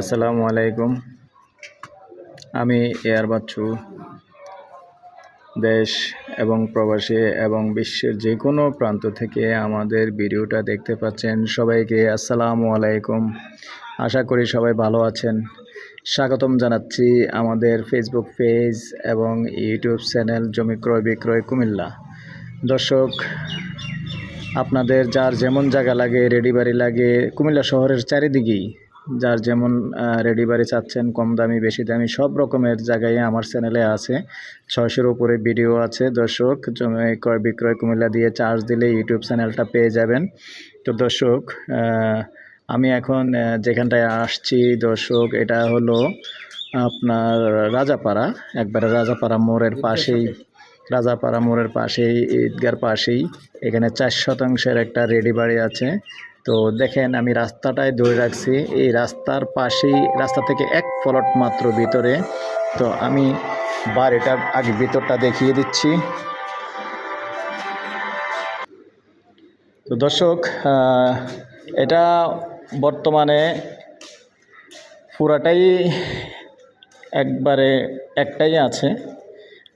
আসসালামু আলাইকুম। আমি এয়ার বাচ্চু দেশ এবং প্রবাসী এবং বিশ্বের যে কোনো প্রান্ত থেকে আমাদের ভিডিওটা দেখতে পাচ্ছেন। সবাইকে আসসালামু আলাইকুম। আশা করি সবাই ভালো আছেন। স্বাগতম জানাচ্ছি আমাদের ফেসবুক পেজ এবং ইউটিউব চ্যানেল জমি ক্রয় বিক্রয় কুমিল্লা। দর্শক, আপনাদের যার যেমন জায়গা লাগে রেডি বাড়ি লাগে, কুমিল্লা শহরের চারিদিকেই যার যেমন রেডি বাড়ি চাচ্ছেন, কম দামি, বেশি দামি, সব রকমের জায়গায় আমার চ্যানেলে আছে। ছয়শোর উপরে ভিডিও আছে, দর্শক। জমি ক্রয়, বিক্রয়, কুমিল্লা দিয়ে চার্জ দিলে ইউটিউব চ্যানেলটা পেয়ে যাবেন। তো দর্শক আমি এখন যেখানটায় আসছি, দর্শক, এটা হলো আপনার রাজাপাড়া, একবারে রাজাপাড়া মোড়ের পাশেই। রাজাপাড়া মোড়ের পাশেই, ঈদগার পাশেই। এখানে চার শতাংশের একটা রেডি বাড়ি আছে। তো দেখেন, আমি রাস্তাটায় ধরে রাখছি। এই রাস্তার পাশেই, রাস্তা থেকে এক ফলট মাত্র ভিতরে। তো আমি বাড়িটার আগে ভিতরটা দেখিয়ে দিচ্ছি। তো দর্শক এটা বর্তমানে পুরাটাই একবারে একটাই আছে।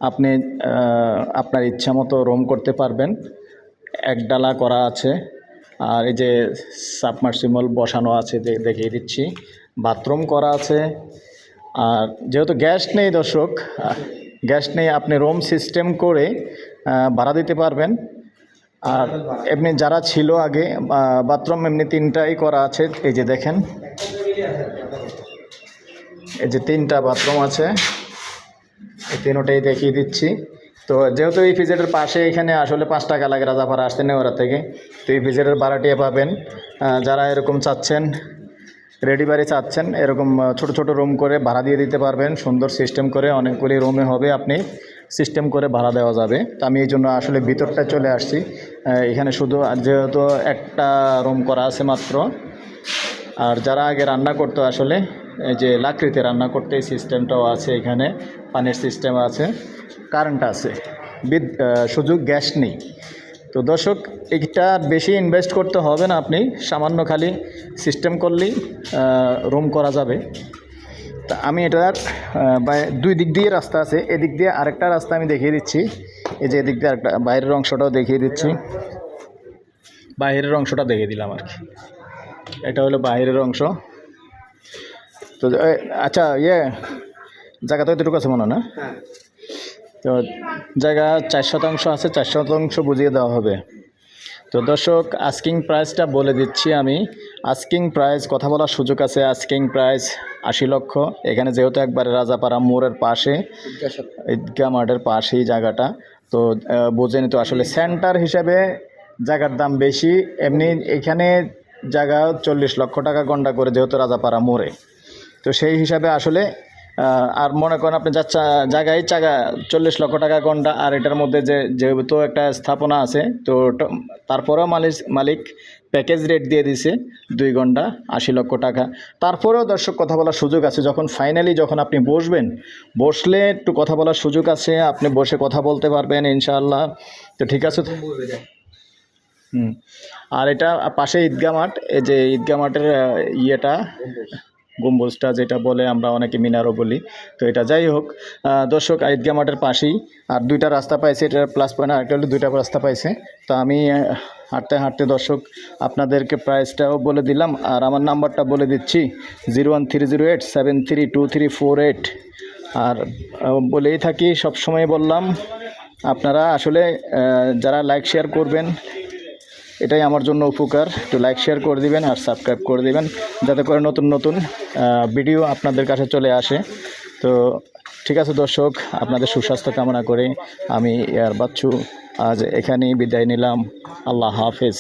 আপনি আপনার ইচ্ছা মতো রোম করতে পারবেন। এক ডালা করা আছে। আর এই যে সাবমার্সিবল বসানো আছে দেখিয়ে দিচ্ছি। বাথরুম করা আছে। আর যেহেতু গ্যাস নেই দর্শক গ্যাস নেই, আপনি রুম সিস্টেম করে ভাড়া দিতে পারবেন। আর এমনি যারা ছিল আগে বাথরুম এমনি তিনটাই করা আছে। এই যে দেখেন, এই যে তিনটা বাথরুম আছে। এই তিনোটাই দেখিয়ে দিচ্ছি। তো যেহেতু এই ফিজেটের পাশে এখানে আসলে পাঁচ টাকা লাগে রাজাপাড়া আসতে নেওয়ারা থেকে, তো এই ফিজেটের ভাড়াটিয়ে পাবেন। যারা এরকম চাচ্ছেন রেডি বাড়ি চাচ্ছেন, এরকম ছোট ছোট রুম করে ভাড়া দিয়ে দিতে পারবেন। সুন্দর সিস্টেম করে অনেকগুলি রুমে হবে আপনি সিস্টেম করে ভাড়া দেওয়া যাবে। তো আমি এই জন্য আসলে ভিতরটা চলে আসছি। এখানে শুধু যেহেতু একটা রুম করা আছে মাত্র আর যারা আগে রান্না করতো আসলে যে লাকড়িতে রান্না করতে এই সিস্টেমটাও আছে এখানে, পানির সিস্টেম আছে কারেন্ট আছে, বিদ শুধু গ্যাস নেই। তো দর্শক এইটা বেশি ইনভেস্ট করতে হবে না আপনি, সামান্য খালি সিস্টেম করলেই রুম করা যাবে। তা আমি এটার দুই দিক দিয়ে রাস্তা আছে, এদিক দিয়ে আরেকটা রাস্তা আমি দেখিয়ে দিচ্ছি। এই যে এদিক দিয়ে আরেকটা, বাইরের অংশটাও দেখিয়ে দিচ্ছি। বাইরের অংশটা দেখিয়ে দিলাম আর কি। এটা হলো বাইরের অংশ। তো আচ্ছা ইয়ে জায়গা তো এতটুকু আছে মনে না? তো জায়গা চার শতাংশ আছে চার শতাংশ বুঝিয়ে দেওয়া হবে। তো দর্শক আস্কিং প্রাইসটা বলে দিচ্ছি আমি। আস্কিং প্রাইস কথা বলার সুযোগ আছে আস্কিং প্রাইস আশি লক্ষ। এখানে যেহেতু একবারে রাজাপাড়া মোড়ের পাশে ঈদগাহ মাঠের পাশেই জায়গাটা। তো আহ, বোঝেনি তো আসলে সেন্টার হিসাবে জায়গার দাম বেশি। এমনি এখানে জায়গা চল্লিশ লক্ষ টাকা গন্ডা করে যেহেতু রাজাপাড়া মোড়ে। তো সেই হিসাবে আসলে আর মনে করেন আপনি যা জায়গায় জায়গা চল্লিশ লক্ষ টাকা ঘণ্টা আর এটার মধ্যে যে, যেহেতু একটা স্থাপনা আছে, তো তারপরেও মালিক মালিক প্যাকেজ রেট দিয়ে দিছে দুই ঘণ্টা আশি লক্ষ টাকা। তারপরেও দর্শক কথা বলার সুযোগ আছে, যখন ফাইনালি যখন আপনি বসবেন, বসলে একটু কথা বলার সুযোগ আছে, আপনি বসে কথা বলতে পারবেন ইনশাআল্লাহ। তো ঠিক আছে? হুম। আর এটা পাশে ঈদগা মাঠ, এই যে ঈদগা মাঠের ইয়েটা, গম্বুজটা যেটা বলে আমরা অনেকে মিনারও বলি, তো এটা যাই হোক দর্শক ঈদগা মাঠের পাশেই, আর দুইটা রাস্তা পাইছে এটা প্লাস পয়েন্ট আর একটা হলো দুইটা রাস্তা পাইছে, তো আমি হাঁটতে হাঁটতে দর্শক, আপনাদেরকে প্রাইসটাও বলে দিলাম, আর আমার নাম্বারটা বলে দিচ্ছি zero one three zero eight seven three two three four eight আর বলেই থাকি সব সময় বললাম, আপনারা আসলে যারা লাইক শেয়ার করবেন এটাই আমার জন্য উপকার। একটু লাইক শেয়ার করে দিবেন আর সাবস্ক্রাইব করে দিবেন। যাতে করে নতুন নতুন ভিডিও আপনাদের কাছে চলে আসে। তো ঠিক আছে দর্শক, আপনাদের সুস্বাস্থ্য কামনা করে। আমি এয়ার বাচ্চু আজ এখানেই বিদায় নিলাম। আল্লাহ হাফেজ।